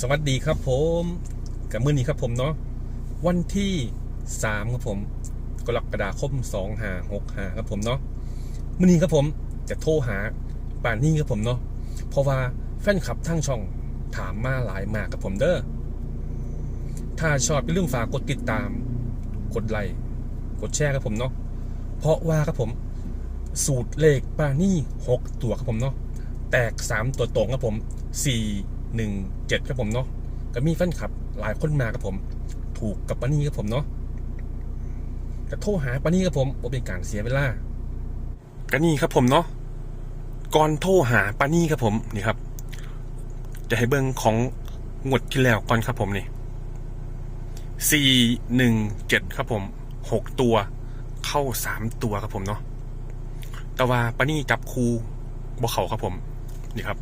สวัสดีครับผมกับมื้อนี้ครับผมเนาะวันที่สามครับผมกรกฎาคมสองหาหกหาครับผมเนาะมื้อนี้ครับผมจะโทรหาป่านนี้ครับผมเนาะเพราะว่าแฟนคลับทั้งช่องถามมาหลายมากกับผมเด้อถ้าชอบอย่าลืมฝากกดติดตาม กดไลค์กดแชร์ครับผมเนาะเพราะว่าครับผม สูตรเลขป่านี่หกตัวครับผมเนาะแตกสามตัวตรงครับผมสี่ หนึ่งเจ็ดครับผมเนาะก็มีแฟนคลับหลายคนมาครับผม ถูกกับปานี่ครับผมเนาะจะโทรหาปานี่ครับผมเป็นการเสียเวลาก็นี่ครับผมเนาะก่อนโทรหาปานี่ครับผมนี่ครับ จะให้เบิ้งของงวดที่แล้วก่อนครับผมนี่สี่หนึ่งเจ็ดครับผมหกตัว เข้าสามตัวครับผมเนาะแต่ว่าปานี่จับคูบ่เขาครับผม นี่ครับ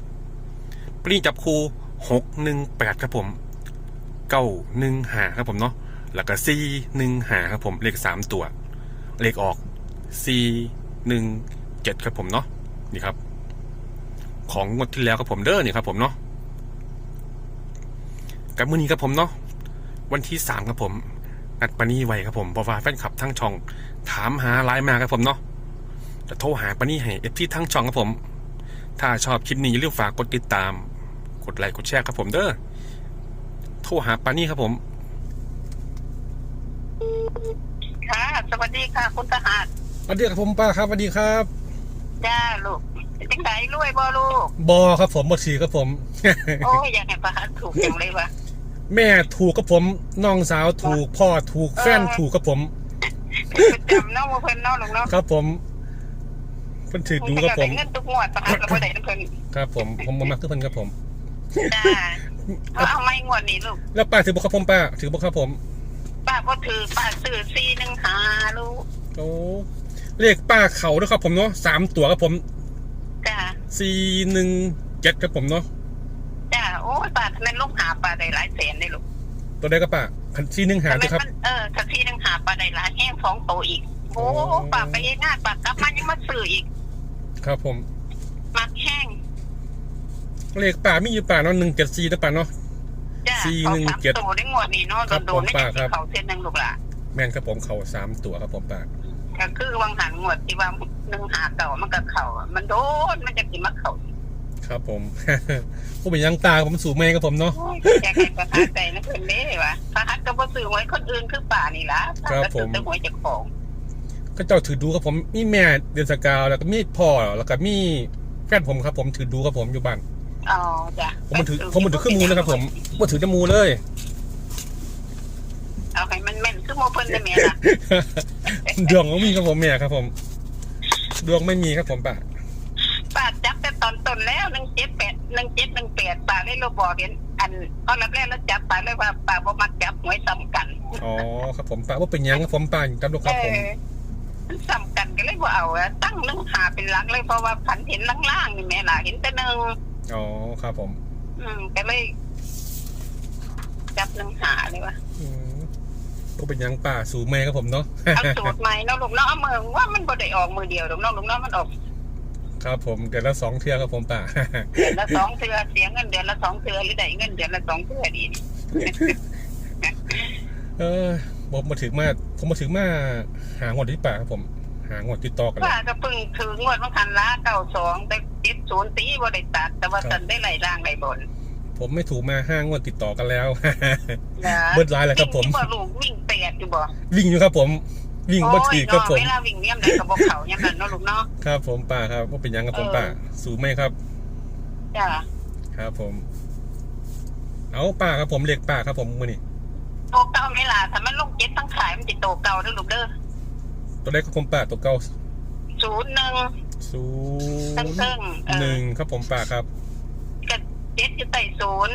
ปานี่จับคู หกหนึ่งแปดครับผมเก้าหนึ่งหาครับผมเนาะแล้วก็สี่หนึ่งหาครับผมเลขสามตัว เลขออกสี่หนึ่งเจ็ดครับผมเนาะนี่ครับ ของงวดที่แล้วครับผมเด้อนี่ครับผมเนาะกับมือนี้ครับผมเนาะวันที่สามครับผมนัดปานี่ไว้ครับผมเพราะว่าแฟนคลับทั้งช่อง ถามหาไลน์มาครับผมเนาะจะโทรหาปานี่ให้เอฟที่ทั้งช่องครับผม ถ้าชอบคลิปนี้อย่าลืมฝากกดติดตาม กดไลค์กดแชร์ครับผมเด้อโทรหาปานี่ครับผมค่ะ สวัสดีค่ะ คุณทหารสวัสดีครับผมป้าครับสวัสดีครับจ้าลูกเป็นจังไดรวยบ่ลูกบอครับผมบอสีครับผม โอ้ยอยากให้ประหารถูกจังเลยวะแม่ถูกครับผมน้องสาวถูกพ่อถูกแฟนถูกครับผม เป็นประจำเนาะว่าเพิ่นเนาะลูกเนาะครับผมเพิ่นถือดูครับผมเงินทุกงวดประหารก็บ่ได้นำเพิ่นครับผมผมมามักทุกคนครับผม จ้าเอาเอาไม่งวดนี้ลูก แล้วป้าถือบุครับผมป้า ถือบุครับผม ป้าบ่ถือป้าซื้อ415ลูกโอ้เลขป้าเขาด้วยครับผมเนาะสามตัวครับผมจ้าสี่หนึ่งเจ็ดครับผมเนาะจ้าโอ้ยป้าทำไมลูกหาป้าได้หลายแสนได้ลูกตัวใดก็ป้าคันสี่หนึ่งหาทำไมด้วยครับ มันเออถ้า415ป้าได้หลายแห้งสองโตอีก โอ้อ๋อป้าไปเฮ็ดงานป้ากลับมายังมาซื้ออีก ครับผม มักแห้ง เลขป่ามีอยู่ป่าเนาะหนึ่งเจ็ดสี่นะป่าเนาะ จ้าสี่เขาหนึ่งสามเจ็ดโตได้งวดนี้เนาะครับโดนๆไม่ผมป้าได้ครับเขาเส้นหนึงลูกล่ะแม่นครับผมเขาสามตัวครับผมป่าก็คือวังหันงวดที่ว่าหนึ่งหาเก่ามันก็เข่าอะมันโดนมันจะกินมะเข่าครับผม ผู้เป็นยังตาผมสูงแม่ครับผมเนาะ โอ้ยอยากให้ประทับใจนะเพิ่นเด้วะพระฮัทก็บ่ซื้อหวยคนอื่นคือป่านี่ล่ะป้าครับก็ซื้อผมแต่หวยเจากของก็เจ้าถือดูครับผมมีแม่เดือนสกาวแล้วก็มีพ่อแล้วก็มีแฟนผมครับผมถือดูครับผมอยู่บ้าน อ๋อจ้ะผมมันถือผมมันถือเครื่องมือนะครับผมว่าถือจมูเลย เอาให้มันแม่นคือโมเพิ่นได้แม่ล่ะดวงไม่มีครับผมแม่ครับ ผม ดวงไม่มีครับผมป่าป้าจับแต่ตอนต้นแล้ว178 1718ป้าเลยเราบอกเห็น อันตอนแรกๆแล้วจับป้าเลยว่าป้าบ่มักจับหวยซ้ำกันอ๋อครับผมป่าว่าเป็นยังครับผมป่าจำดูครับผมเออมันซ้ำกันก็เลยบ่เอาอะตั้งหนึ่งหาเป็นหลักเลยเพราะว่าพันเห็นล่างๆนี่แม่ล่ะเห็นแต่หนึ่ง อ๋อครับผม อืมก็เลยจับหนึ่งหาเลยวะอืมก็เป็นยังป่าสูงแม่ครับผมเนาะ เอาสูตรใหม่เนาะลูกเนาะเอามือว่ามันบ่ได้ออกมือเดียวลูกเนาะลูกเนาะมันออกครับผมเดือนละสองเทื่อครับผมป่า เดือนละสองเทือเสียเงินเดือนละสองเทือหรือได้เงินเดือนละสองเทือดีนี่เออผมมาถึงมาผมมาถึงมาหางวดที่ป่าครับผม หางวดติดต่อกันเลยว่าก็เพิ่งถืองวดบางคันละเก้าสองแต่เจ็ดศูนย์ตีบ่ได้ตัด แต่ว่าสันได้ไหลล่างไหลบนผมไม่ถูกมาห้างวดติดต่อกันแล้ว นะเบิดร้ายเลยครับผม วิ่งที่บ่ลูกวิ่งแปดอยู่บ่วิ่งอยู่ครับผม วิ่งโอ้มายถือครับผมเนาะเวลาวิ่งเนี่ยมันก็บ่เข้าอย่างนั้นเนาะลูกเนาะ ครับผมป่าครับว่าเป็นยังครับผมป่าสูงไหมครับ จ้าครับผม เอาป่าครับผมเรียกป่าครับผมมือนี่โตเก่าไม่ล่ะถ้ามันลงเจ็ดทั้งขายมันสิโตเก่าเด้อลูกเด้อ ตัวแรกครับผมป่าตัวเก้าศูนย์หนึ่งศูเทิงนย์เทิงเออหนึ่งครับผมป่าครับกับเจ็ดอยู่ใต้ศูนย์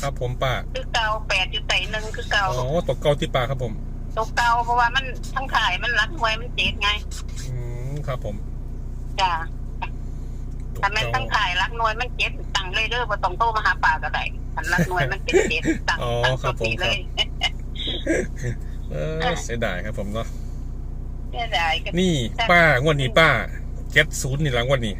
ครับผมป่าคือเก่าแปดอยู่ใต้หนึ่งคือเก่าอ๋อตัวเก้าที่ป่าครับผมโตเก่าเพราะว่ามันทั้งขายมันรักหวยมันเจ็ดไง อืมครับผมจ้าตัวถ้าแม่นเก้าทั้งขายรักหน่วยมันเจ็ดตังเลยเด้อบ่ต้องโทรมาหาป่าก็ได้ถ้ารักหน่วยมันเป็นเจ็ดตังอ๋อตังครับผมนี้เลยเออเสียดายครับผมเนาะ ไม่ได้ก็นี่ป้างวดนี้ป้าเจ็ดศูนย์นี่หลังวันนี้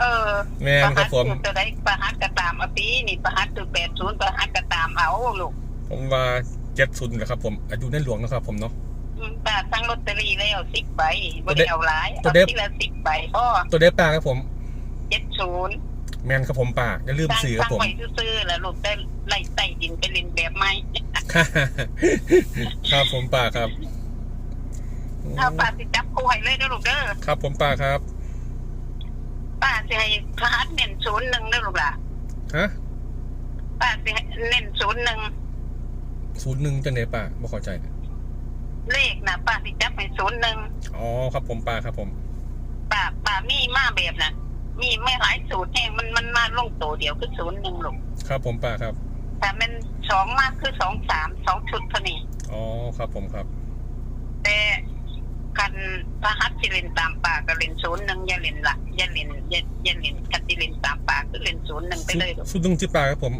เออแม่นครับผมประหัตตัวใดประหัตก็ตามเอาปีนี่ประหัตตัวแปดศูนย์ประหัตก็ตามเอาลูกผมว่าเจ็ดศูนย์นะครับ ผมอายุในหลวงนะครับผมเนาะอืมป้าสั่งลอตเตอรี่แล้วสิบใบบ่ได้เอาหลายตัวเอาเด็บทีละสิบใบพ่อตัวเด็ป้าครับผมเจ็ดศูนย์แมนครับผมป้าอย่าลืมสร้างซื้อคสรัร้าบงผมไว้ซื่อๆแล้วลูกได้ไล่ใต้ดินไปเล่นแบบใหม่ครับผมป้าครับ ถ้าป้าสิจับคู่ให้เลยเด้อลูกเด้อครับผมป้าครับป้าสิให้พหัสเน้นศูนย์หนึ่งเด้อลูกล่ะฮะป้าสิให้เน้นศูนย์หนึ่งศูนย์หนึ่งจังไหนป้าไม่เข้าใจเลขนะป้าสิจับให้ศูนย์หนึ่งอ๋อครับผมป้าครับผมป้าป้ามีมาแบบน่ะมีไม่หลายสูตรแห่งมันมันมาลงตัวเดียวคือศูนย์หนึ่งลูกครับผมป้าครับ แต่มันสองมากคือสองสามสองชุดเท่านี้อ๋อครับผมครับ แต่กัน พระหัตสิเล่นตามป่าก็เล่นศูนย์หนึ่งอย่าเล่นละอย่าเล่นอย่าอย่าเล่นกันสิเล่นตามป่าคือเล่นศูนย์หนึ่งไปเลยลูกศูนย์หนึ่งที่ป้าครับผม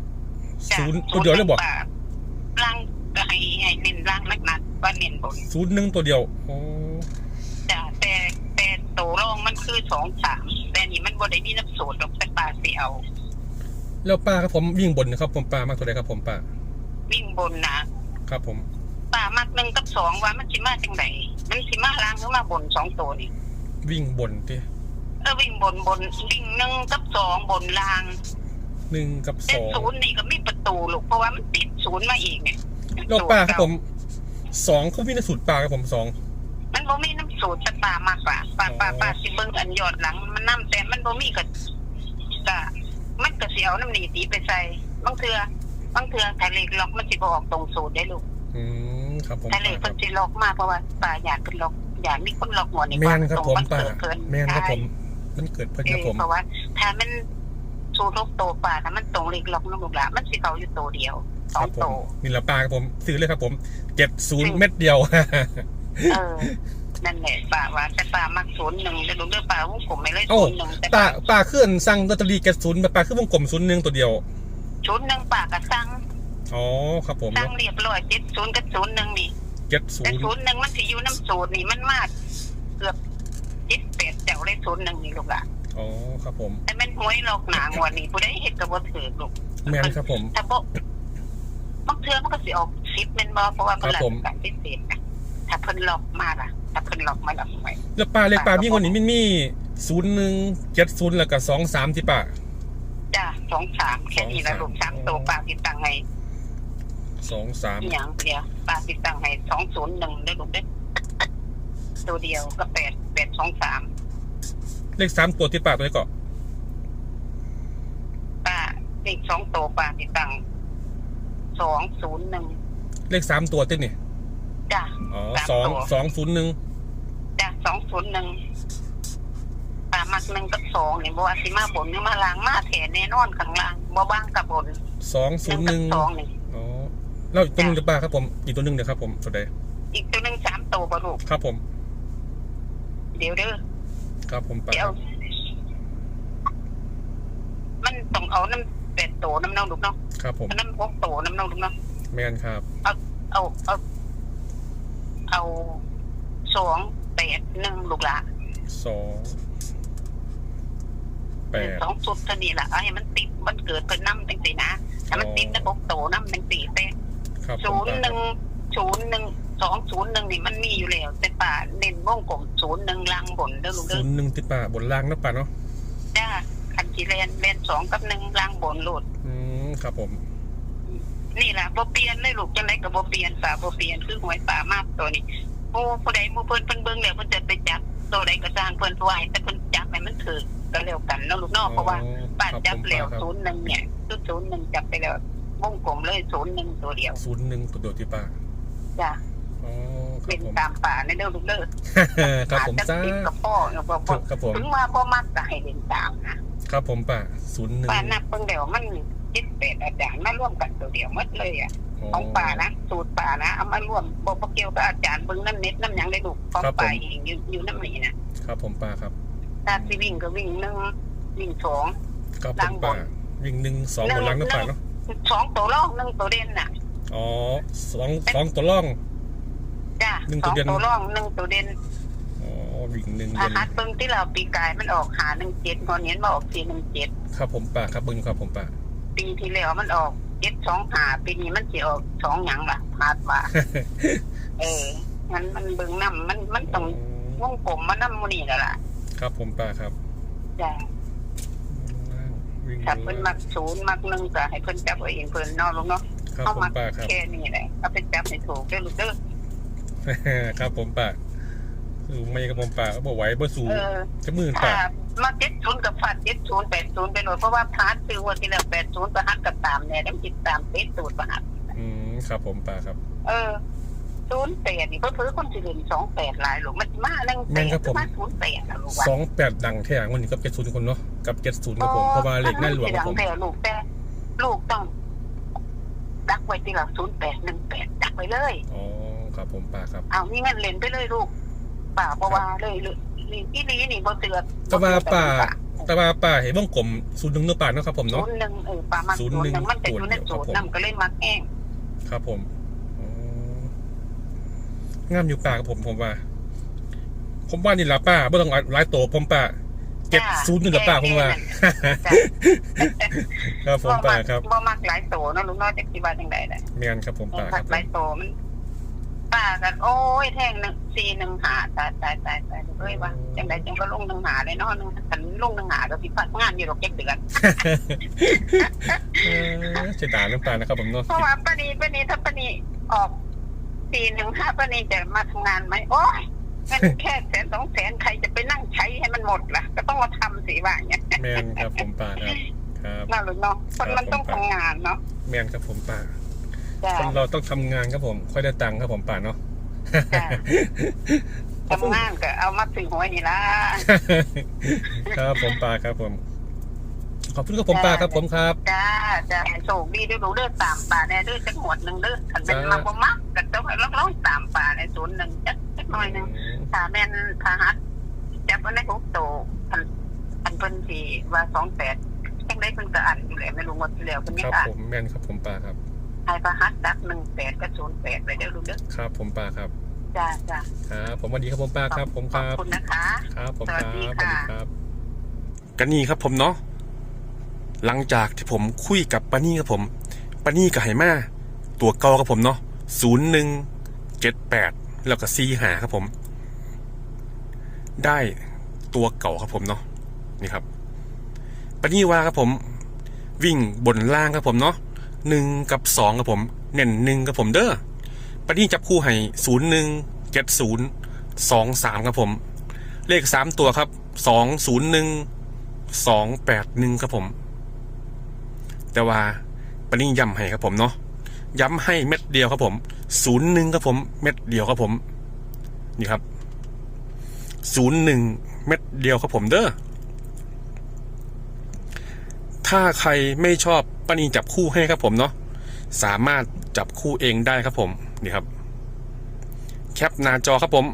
จ้ะศูนย์ตัวเดียวเลยบอกป่าล่างก็ให้ให้เล่นล่างนักหนักๆว่าเล่นบนศูนย์หนึ่งตัวเดียวอ๋อจ้ะแต่แต่โตรองมันคือสองสามแต่นี่มันบนได้มีน้ำสูตรดอกแต่ป่าสิเอาแล้วป้าครับผมวิ่งบนนะครับ ผมป้ามากตัวใดครับผมป้าวิ่งบนนะครับผมป่ามักหนึ่งกับสองว่ามันสิมาจังได มันสิมาล่างหรือมาบนสองตัวนี่วิ่งบนที่เออวิ่งบนบนวิ่งหนึ่งกับสองบนล่างหนึ่งกับแต่สองศูนย์นี่ก็มีประตูลูกเพราะว่ามันติดศูนย์มาอีกเนี่ยแล้วป้าครับผมสองเขาวิ่งในสูตรป้าครับผมสอง มันบ่มีน้ำสูตรจะปลามากกว่าปลาปลาปลาสิเบิ่งอันยอดหลัง มันน้ำแต่มันบ่มีก็ก็มันก็สิเอาน้ำหนีตีไปใส่บางเทื่อบางเทื่อถ้าเลขล็อกมันสิบ่ออกตรงสูตรได้ลูก อืม ครับผมถ้าเลขเพิ่นสิล็อกมาเพราะว่าปลาอยากเป็นล็อกอยากมีคนล็อกหัวนี่แมนครับผมมันป้าเกิดเพิ่นแมนครับผมใช่มันเกิดเพิ่นเอครับอผมเพราะว่าถ้ามันสูตรลกโตปลาถ้ามันตรงเลขล็อกน้ำลูกหลานมันสิเขาอยู่โตเดียวสคอรังบผโตมนี่แหละป้าครับผมซื้อเลยครับผมเจ็ดศูนย์เม็ดเดียวเออนั่นแหละป่าว่าแต่ป่ามักศูนย์หนึ่งแต่ดูด้วยป่าวงกลมไม่เลยโอ้ศูนย์หนึ่งแต่ป้าป้าขึ้นสั่งลอตเตอรี่เจ็ดศูนย์ป้าขึ้นวงกลมศูนย์หนึ่งตัวเดียวศูนย์หนึ่งป่าก็สั่ง อ๋อครับผมสั่งเรียบร้อยเจ็ดศูนย์กับศูนย์หนึ่งนี่เจ็ดศูแต่นย์ศูนย์หนึ่งมันสิอยู่น้ำสูตรนี่มันมากเกือบเจ็ดแปดเจ้าเลยศูนย์หนึ่งนี่ลูกอะอ๋อครับผมแต่มันหวยหลอกหนางวันนี้ผู้ใดเห็นกับบ่ถือลูกแมนครับผมถ้าบ่บางเทื่อมันก็สิออกซิปแม่นบ่เพราะว่ามันหลัครับผมการพิเศษนะถ้าเพิ่นหลอกมาล่ะถ้าเพิ่นหลอกมาแล้วไว้แล้วป้าเลขป้ามีคนนี้มันมีศูนย์หนึ่งเจ็ดศูนย์แล้วก็สองสามที่ป้าจ้าสองสามแค่นี้ละลูกสามตัวป่าติดตังไง สองสามอหย่างเดียวปลาติดตั้งให้สองศูนย์หนึ่งได้ลูกเด้อตัวเดียวก็แปดแปดสองสามเลขสามตัวที่ป้าตัวนี้ก็ปลาเลขสองตัวปลาติดตั้งสองศูนย์หนึ่งเลขสามตัวที่นี่จ้ะ อ๋อสามสองตัว สองศูนย์หนึ่งจ้ะสองศูนย์หนึ่งปลามักหนึ่งกับสองนี่บัวาสิมาบนนี่มาล้างมาแถแน่นอนข้างล่างบ่บ้างกับบนสองศูนย์หนึ่งกับสองนี่อ๋อ แล้วอีกตัวหนึ่งจะป้าครับผม อีกตัวหนึ่งเดี๋ยวครับผมตัวใดอีกตัวหนึ่งสามตัวบ่ลูก ครับผม เดี๋ยวเด้อครับผมป้าเดี๋ยวมันต้องเอาน้ำแปดตัวน้ำเน่าลูกเนาะครับผมน้ำหกตัวน้ำเน่าลูกเนาะแมนครับ เอาเอาเอาสองแปดหนึ่งลูกหละสองแปดสองสุดเท่านี้แหละเอาให้มันติดมันเกิดเป็นน้ำจังสีนะถ้ามันติดระบบโตน้ำจังสีแต่ ครับผมศูนย์ป้าหนึ่งศูนย์หนึ่งสองศูนย์หนึ่งนี่มันมีอยู่แล้ว แต่ป่าเน้นวงกลมศูนย์หนึ่งลางบนเด้อลูกศูเด้อนย์หนึ่งที่ป้าบนล่างนะป้าเนาะจ้าคันจีเลนเลนสองกับหนึ่งลางบนโหลด อืมครับผมนี่แหละบ่เปลี่ยนเลยลูกจังไรก็บ่เปลี่ยนป่าบ่เปลี่ยนคือหวยป่ามากตัวนี้หมู่ผู้ใดหมู่เพิ่นเพิ่นเบิ่งแล้วเพิ่นจะไปจับตัวใดก็สร้างเพิ่นไว้แต่เพิ่นจับให้มันถือก็แล้วกันเนาะลูกเนาะเพราะว่าป้าจับแล้วศูนย์หนึ่งเนี่ยคือศูนย์หนึ่งจับไปแล้ว วงกลมเลยศูนย์หนึ่งตัวเดียวศูนย์หนึ่งตัวเดียวที่ป้าจ้ะอ๋อครัเป็บนผมตามป่าในเด้อลูกเด้อครับผมอาจจ้าจะติดกับพ่อเนาะบ่บ่ครับผม ถึงว่าพ่อมักจะให้เล่นตามนะครับผมป้าศูนย์หนึ่งป้านับเพิ่งเดียวมันจิตเป็ดอาจารย์มาร่วมกันตัวเดียวหมดเลยอะของป่านะสูตรป่านะเอามาร่วมบ่บ่เกี่ยวกับอาจารย์เบิ่งน้ำเน็ตน้ำหยังได้ลูกของป่าเองอยู่อยู่น้ำนี่นะครับผมป้าครับถ้าสิวิ่งก็วิ่งหนึ่งวิ่งสอง ครับผมป้าวิ่งหนึ่งสองบนล่างนะป้าเนาะ สองตัวรองหนึ่งตัวเด่นน่ะอ๋อสองสองตัวล่อง จ้ะหนึ่งสตัอวงเด่น ตัวรองหนึ่งตัวเด่นอ๋อวิ่งหนึ่งอาเด่นหารเบิ่งที่เราปีกายมันออกหาหนึ่งเจ็ดก่อนเนี้ยมาออกสี่หนึ่งเจ็ดครับผมป่าครับเบิ้งอยู่ครับผมป่า ปีที่แล้วมันออกเจ็ดสองหาปีนี้มันจะออกสองหยังล่ะพาดว่า เออมันมันเบิ่งน้ำมันมันต้องวงผมมันน้ำมูนี่แล้วล่ะ ครับผมป่าครับ จ้ะ วิ่งถ้าเพิ่นมักศูนย์มักหนึ่งก็ให้เพิ่นจับเอาเองเพิ่นเนอกลูกเนาะครับเอาผมมักป่าครับ แค่นี้แหละเอาไปจับให้ถูกเด้อลูกเด้อครับผมป่าคือไม่กับผมป่าก็บอกไหว้บ่สู้เออ จะมือถ้าป่ามาเจ็ดศูนย์กับฟาดเจ็ดศูนย์แปดศูนย์ไปเลยเพราะว่าพาร์ทซื้อวันที่แล้วแปดศูนย์ประหัตกับตามเนี่ยต้องจิตตามเป๊ะสูตรประหัตอืมครับผมป่าครับ เออศูนย์แปดนี่เพิ่นคนสิเล่นสองแปดหลายหลวมันมาหนึ่งแปดมาศูนย์แปดนะลูกว่าสองแปดดังแท้วันนี้กับเจ็ดศูนย์คนเนาะ กับเจ็ดศูนย์ครับผมเพราะว่าเลขนั่นหลวงครับผมแต่ลูกแต่ลูกต้องดักไว้ที่หลักศูนย์แปดหนึ่งแปดดักไว้เลยอ๋อครับผมป่าครับเอานี่เงินเล่นไปเลยลูกป่าเพราะว่าเลยเลยนี่ที่นี้นี่บ่เตือนแต่ว่าป่าแต่ว่าป่าเห็นวงกลมศูนย์หนึ่งเนื้อป่าเนาะครับผมศูเนาะนย์หนึ่งเออป่ามาศูนย์หนึ่งมันจะอยู่ในศูนย์นำก็เลยมักแห้งครับผมอ๋องามอยู่ป่ากับผมผมว่า ผมว่านี่ละป่าไม่ต้องหลายโตผมป่า เก็บศูนย์นี่ละป่าผมว่า ครับผมป่าครับบ่มักหลายโตเนาะลูกน้อยจักสิว่าจังได๋แหละเมียนครับผมป่าคพัรัดบหลายโตมันป่ากันโอ้ยแท่งหนึ่งสี่หนึ่งหาตายตายตายตายเอ้ยว่าจังไดจังก็ลงหนึ่งหาเลยเนาะหนึ่งคันลงหนึ่งหาก็สิพักงานอยู่ดอกจักเดือนเออเสียดายน้ำตาลนะครับผมเนาะเพราะว่าปานีปานีถ้าปานีออกสี่หนึ่งห้าปานีจะมาทำงานไหมโอ้ยเงินแค่แสนสองแสนใครจะไปนั่งใช้ให้มันหมดล่ะ ก็ต้องมาทำสิว่าอย่างเงี้ยแมนครับผมป่าครับครับน่าหรือเนาะคนมันต้องทำงานเนาะแมนครับผมป่าจ้ะคนเราต้องทำงานครับผมค่อยได้ตังค์ครับผมป่าเนาะจ้ะทำงานก็เอามาซื้อหวยนี่ละครับผมป่าครับผมขอบคุณครับผมป่าครับผมครับ จ้าจ้าให้โชคดีเด้วยดูเด้อตามป่าแน่เด้อจักหมวดหนึ่งเด้อขันเป็นจ้ามาบ่มักก็ต้องให้ร้องๆตามป่าในศูนย์หนึ่งจักจักหน่อยหนึ่งถ้าแม่นพาหัส จับอันในหกโตอันอันเพิ่นสิว่าสองแปดจังได้เพิ่นก็อ่านอยู่แล้วไม่รู้หมดที่แล้วเพิ่นคยังรับอ่านผมแมนครับผมป่าครับให้พาหัสดักหนึ่งแปดกับศูนย์แปดไปเด้อลูกเด้อครับผมป่าครับจ้าจ้าครับผมสวัสดีครับผมป้าครับ ผมคขอบรับ คุณนะคะ ครับผมสควัรับสดีสวัสค่ะดีครับ กันนี่ครับผมเนาะหลังจากที่ผมคุยกับปานี่ครับผมปานี่กับไหมาตัวเก่าครับผมเนาะศูนย์หนึ่งเจ็ดแปดแล้วก็ซีหาครับผม ได้ตัวเก่าครับผมเนาะนี่ครับปานี่ว่าครับผม วิ่งบนล่างครับผมเนาะหนึ่งกับสองครับผมเน่นหนึ่งครับผมเด้อปานี่จับคู่ให้ศูนย์หนึ่งเจ็ดศูนย์สองสามครับผม เลขสามตัวครับสองศูนย์หนึ่งสองแปดหนึ่งครับผม แต่ว่าปานี่ย้ำให้ครับผมเนาะย้ำให้เม็ดเดียวครับผมศูนย์หนึ่งครับผม เม็ดเดียวครับผม นี่ครับ ศูนย์หนึ่งเม็ดเดียวครับผมเด้อ ถ้าใครไม่ชอบป้านีจับคู่ให้ครับผมเนาะ สามารถจับคู่เองได้ครับผม นี่ครับ แคปหน้าจอครับผม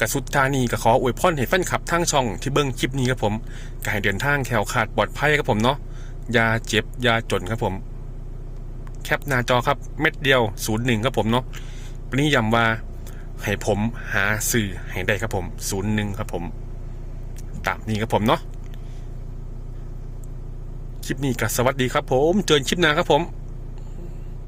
กระสุดทานีก็ขออวยพรให้แฟนคลับทางช่องที่เบิ้งคลิปนี้ครับผมก็ให้เดินทางแคล้วขาดปลอดภัยครับผมเนาะอย่าเจ็บอย่าจนครับผม แคปหน้าจอครับเม็ดเดียวศูนย์หนึ่งครับผมเนาะปนี้ย้ำว่า ให้ผมหาสื่อให้ได้ครับผมศูนย์หนึ่งครับผม ตามนี้ครับผมเนาะคลิปนี้ก็สวัสดีครับผม เจอคลิปหน้าครับผม